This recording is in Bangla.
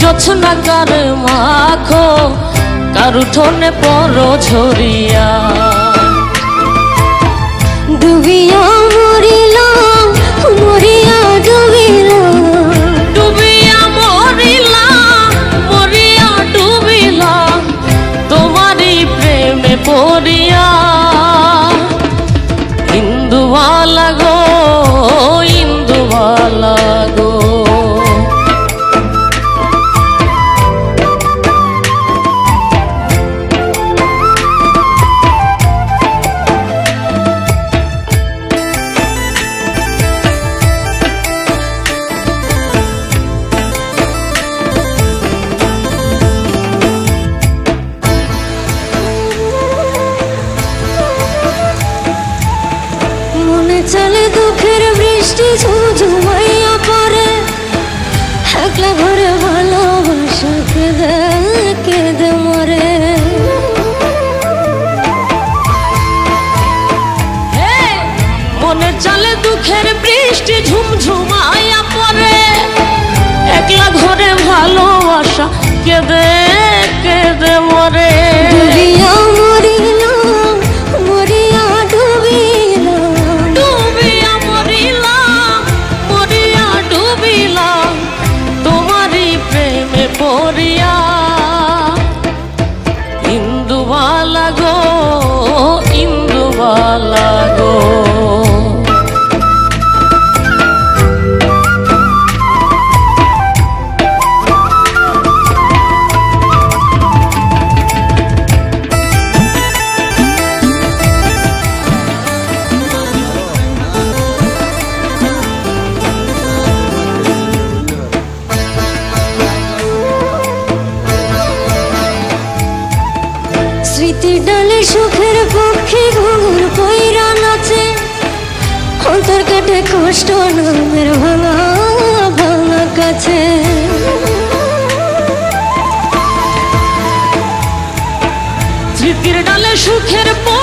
জোছনা কার মাখো কার উঠোনে পর ঝরিয়া। ডুবিয়া মরিলাম মরিয়া ডুবিলাম ডুবিয়া মরিলাম মরিয়া ডুবিলাম তোমারই প্রেমে পড়িয়া মনে চলে দুঃখের বৃষ্টি ঝুমঝুমাইয়া পড়ে একলা ঘরে ভালোবাসা কেঁদে কেঁদে মরে। মনে চলে দুঃখের বৃষ্টি ঝুমঝুমাইয়া পড়ে একলা ঘরে ভালোবাসা কেঁদে ইন্দুবালা গো। স্মৃতি ডালে সুখের পক্ষে কষ্ট নামের ভাঙা ভাঙা কাছে। স্মৃতির ডালে সুখের পক্ষী